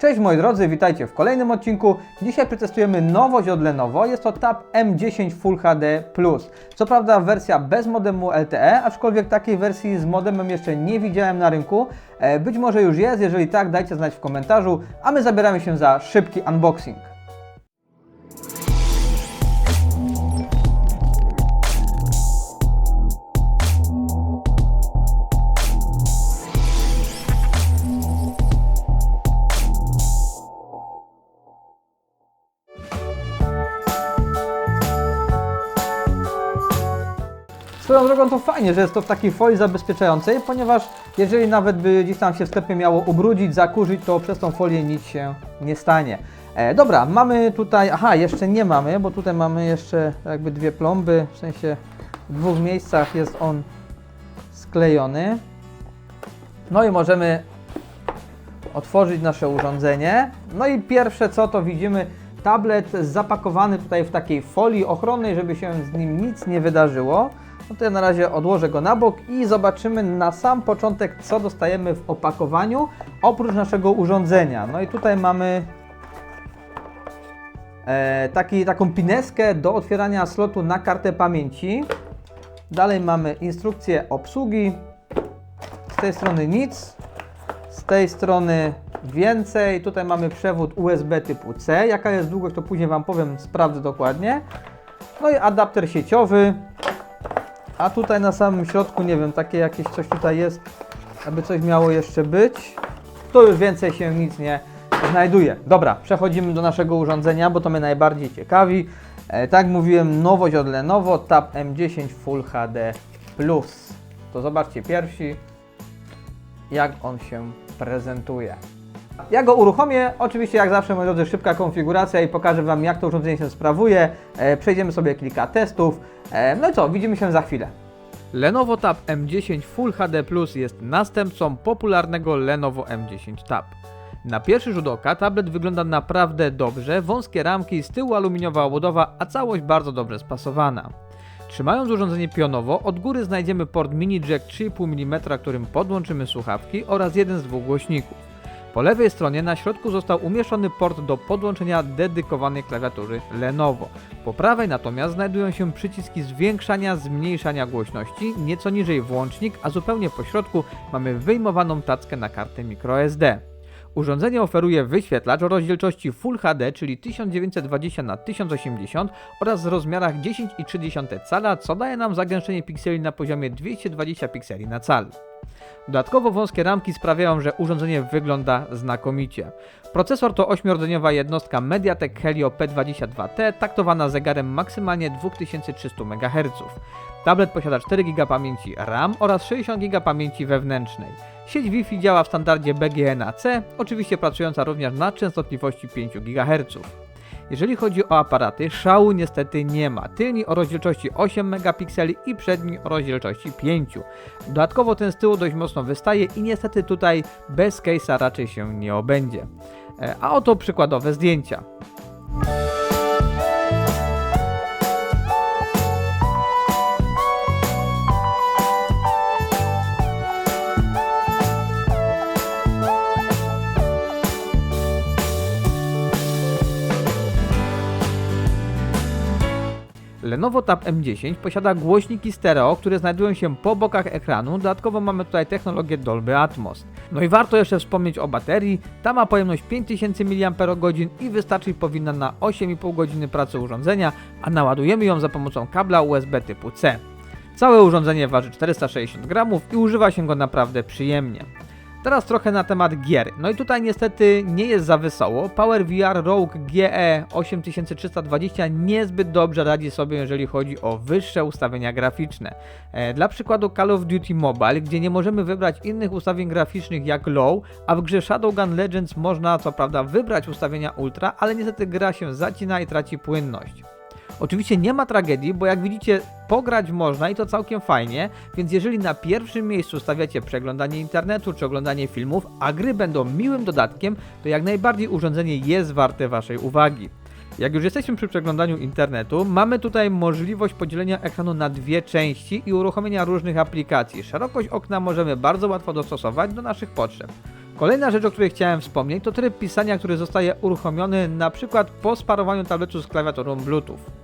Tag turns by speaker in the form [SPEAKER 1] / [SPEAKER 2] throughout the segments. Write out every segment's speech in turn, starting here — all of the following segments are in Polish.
[SPEAKER 1] Cześć moi drodzy, witajcie w kolejnym odcinku. Dzisiaj przetestujemy nowość od Lenovo. Jest to Tab M10 Full HD+. Co prawda wersja bez modemu LTE, aczkolwiek takiej wersji z modemem jeszcze nie widziałem na rynku. E, Być może już jest, jeżeli tak dajcie znać w komentarzu, a my zabieramy się za szybki unboxing. Swoją drogą to fajnie, że jest to w takiej folii zabezpieczającej, ponieważ jeżeli nawet by gdzieś tam się w sklepie miało ubrudzić, zakurzyć, to przez tą folię nic się nie stanie. E, dobra, mamy tutaj, aha, jeszcze nie mamy, bo tutaj mamy jeszcze jakby dwie plomby, w sensie w dwóch miejscach jest on sklejony. No i możemy otworzyć nasze urządzenie. No i pierwsze co to widzimy tablet zapakowany tutaj w takiej folii ochronnej, żeby się z nim nic nie wydarzyło. No to ja na razie odłożę go na bok i zobaczymy na sam początek co dostajemy w opakowaniu oprócz naszego urządzenia. No i tutaj mamy e, taki, taką pineskę do otwierania slotu na kartę pamięci. Dalej mamy instrukcję obsługi. Z tej strony nic. Z tej strony więcej. Tutaj mamy przewód USB typu C. Jaka jest długość, to później Wam powiem, sprawdzę dokładnie. No i adapter sieciowy. A tutaj na samym środku, nie wiem, takie jakieś coś tutaj jest, aby coś miało jeszcze być. Tu już więcej się nic nie znajduje. Dobra, przechodzimy do naszego urządzenia, bo to mnie najbardziej ciekawi. E, tak mówiłem, nowość od Lenovo, Tab M10 Full HD+. To zobaczcie pierwsi, jak on się prezentuje. Ja go uruchomię, oczywiście jak zawsze moi drodzy szybka konfiguracja i pokażę Wam jak to urządzenie się sprawuje. E, przejdziemy sobie kilka testów. E, no i co, widzimy się za chwilę. Lenovo Tab M10 Full HD Plus jest następcą popularnego Lenovo M10 Tab. Na pierwszy rzut oka tablet wygląda naprawdę dobrze, wąskie ramki, z tyłu aluminiowa obudowa, a całość bardzo dobrze spasowana. Trzymając urządzenie pionowo, od góry znajdziemy port mini jack 3,5 mm, którym podłączymy słuchawki oraz jeden z dwóch głośników. Po lewej stronie na środku został umieszczony port do podłączenia dedykowanej klawiatury Lenovo. Po prawej natomiast znajdują się przyciski zwiększania, zmniejszania głośności, nieco niżej włącznik, a zupełnie po środku mamy wyjmowaną tackę na kartę microSD. Urządzenie oferuje wyświetlacz o rozdzielczości Full HD, czyli 1920 x 1080 oraz w rozmiarach 10,3 cala, co daje nam zagęszczenie pikseli na poziomie 220 pikseli na cal. Dodatkowo wąskie ramki sprawiają, że urządzenie wygląda znakomicie. Procesor to 8-rdzeniowa jednostka Mediatek Helio P22T, taktowana zegarem maksymalnie 2300 MHz. Tablet posiada 4 GB pamięci RAM oraz 60 GB pamięci wewnętrznej. Sieć Wi-Fi działa w standardzie BGNAC, oczywiście pracująca również na częstotliwości 5 GHz. Jeżeli chodzi o aparaty, szału niestety nie ma. Tylni o rozdzielczości 8 megapikseli i przedni o rozdzielczości 5. Dodatkowo ten z tyłu dość mocno wystaje i niestety tutaj bez case'a raczej się nie obędzie. E, A oto przykładowe zdjęcia. Lenovo Tab M10 posiada głośniki stereo, które znajdują się po bokach ekranu. Dodatkowo mamy tutaj technologię Dolby Atmos. No i warto jeszcze wspomnieć o baterii. Ta ma pojemność 5000 mAh i wystarczyć powinna na 8,5 godziny pracy urządzenia, a naładujemy ją za pomocą kabla USB typu C. Całe urządzenie waży 460 gramów i używa się go naprawdę przyjemnie. Teraz trochę na temat gier. No i tutaj niestety nie jest za wesoło. PowerVR Rogue E GE 8320 niezbyt dobrze radzi sobie, jeżeli chodzi o wyższe ustawienia graficzne. E, Dla przykładu Call of Duty Mobile, gdzie nie możemy wybrać innych ustawień graficznych jak low, a w grze Shadowgun Legends można co prawda wybrać ustawienia ultra, ale niestety gra się zacina i traci płynność. Oczywiście nie ma tragedii, bo jak widzicie, pograć można i to całkiem fajnie, więc jeżeli na pierwszym miejscu stawiacie przeglądanie internetu czy oglądanie filmów, a gry będą miłym dodatkiem, to jak najbardziej urządzenie jest warte Waszej uwagi. Jak już jesteśmy przy przeglądaniu internetu, mamy tutaj możliwość podzielenia ekranu na dwie części i uruchomienia różnych aplikacji. Szerokość okna możemy bardzo łatwo dostosować do naszych potrzeb. Kolejna rzecz, o której chciałem wspomnieć, to tryb pisania, który zostaje uruchomiony na przykład po sparowaniu tabletu z klawiaturą Bluetooth.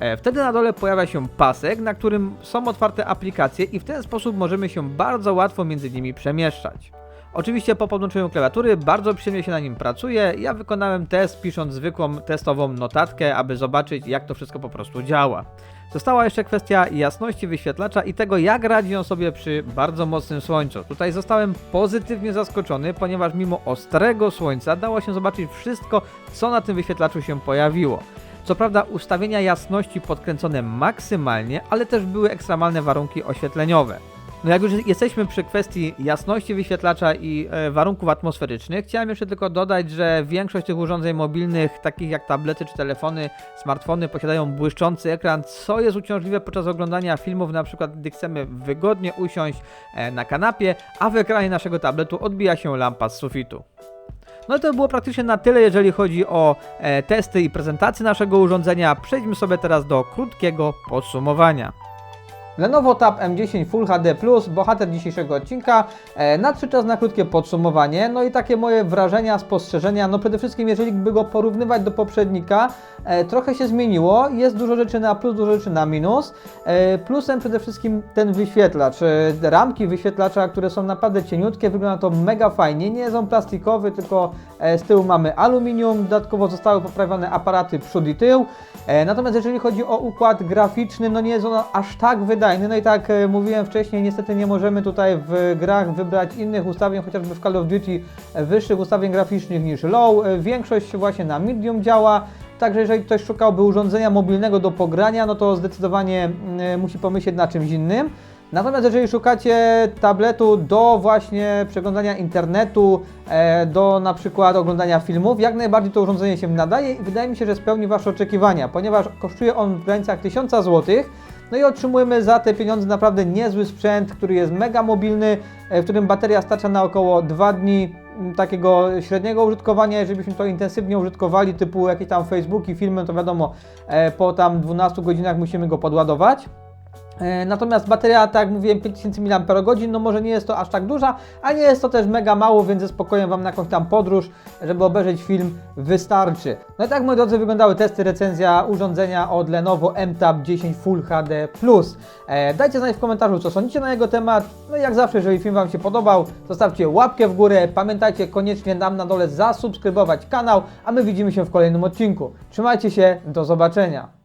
[SPEAKER 1] E, Wtedy na dole pojawia się pasek, na którym są otwarte aplikacje i w ten sposób możemy się bardzo łatwo między nimi przemieszczać. Oczywiście po podłączeniu klawiatury bardzo przyjemnie się na nim pracuje. Ja wykonałem test pisząc zwykłą testową notatkę, aby zobaczyć jak to wszystko po prostu działa. Została jeszcze kwestia jasności wyświetlacza i tego jak radzi on sobie przy bardzo mocnym słońcu. Tutaj zostałem pozytywnie zaskoczony, ponieważ mimo ostrego słońca dało się zobaczyć wszystko co na tym wyświetlaczu się pojawiło. Co prawda ustawienia jasności podkręcone maksymalnie, ale też były ekstremalne warunki oświetleniowe. No jak już jesteśmy przy kwestii jasności wyświetlacza i e, warunków atmosferycznych, chciałem jeszcze tylko dodać, że większość tych urządzeń mobilnych, takich jak tablety czy telefony, smartfony, posiadają błyszczący ekran, co jest uciążliwe podczas oglądania filmów, na przykład gdy chcemy wygodnie usiąść e, na kanapie, a w ekranie naszego tabletu odbija się lampa z sufitu. No to było praktycznie na tyle, jeżeli chodzi o e, testy i prezentację naszego urządzenia. Przejdźmy sobie teraz do krótkiego podsumowania. Lenovo Tab M10 Full HD bohater dzisiejszego odcinka. E, nadszedł czas na krótkie podsumowanie. No i takie moje wrażenia, spostrzeżenia. No przede wszystkim, jeżeli by go porównywać do poprzednika, e, trochę się zmieniło. Jest dużo rzeczy na plus, dużo rzeczy na minus. E, plusem przede wszystkim ten wyświetlacz. Ramki wyświetlacza, które są naprawdę cieniutkie, wygląda to mega fajnie. Nie są plastikowy, tylko z tyłu mamy aluminium. Dodatkowo zostały poprawione aparaty przód i tył. Natomiast jeżeli chodzi o układ graficzny, no nie jest on aż tak wydajny. No i tak e, mówiłem wcześniej, niestety nie możemy tutaj w grach wybrać innych ustawień, chociażby w Call of Duty e, wyższych ustawień graficznych niż low. E, Większość właśnie na medium działa. Także jeżeli ktoś szukałby urządzenia mobilnego do pogrania, no to zdecydowanie mm, musi pomyśleć na czymś innym. Natomiast jeżeli szukacie tabletu do właśnie przeglądania internetu, e, do na przykład oglądania filmów, jak najbardziej to urządzenie się nadaje i wydaje mi się, że spełni Wasze oczekiwania, ponieważ kosztuje on w granicach 1000 zł. No i otrzymujemy za te pieniądze naprawdę niezły sprzęt, który jest mega mobilny, e, w którym bateria starcza na około 2 dni m, takiego średniego użytkowania, jeżeli byśmy to intensywnie użytkowali, typu jakieś tam Facebooki, filmy, to wiadomo, e, po tam 12 godzinach musimy go podładować. E, Natomiast bateria, tak jak mówiłem, 5000 mAh, no może nie jest to aż tak duża, a nie jest to też mega mało, więc ze spokojem Wam na jakąś tam podróż, żeby obejrzeć film, wystarczy. No i tak, moi drodzy, wyglądały testy, recenzja urządzenia od Lenovo M-Tab 10 Full HD+. E, dajcie znać w komentarzu, co sądzicie na jego temat. No i jak zawsze, jeżeli film Wam się podobał, zostawcie łapkę w górę. Pamiętajcie koniecznie nam na dole zasubskrybować kanał, a my widzimy się w kolejnym odcinku. Trzymajcie się, do zobaczenia.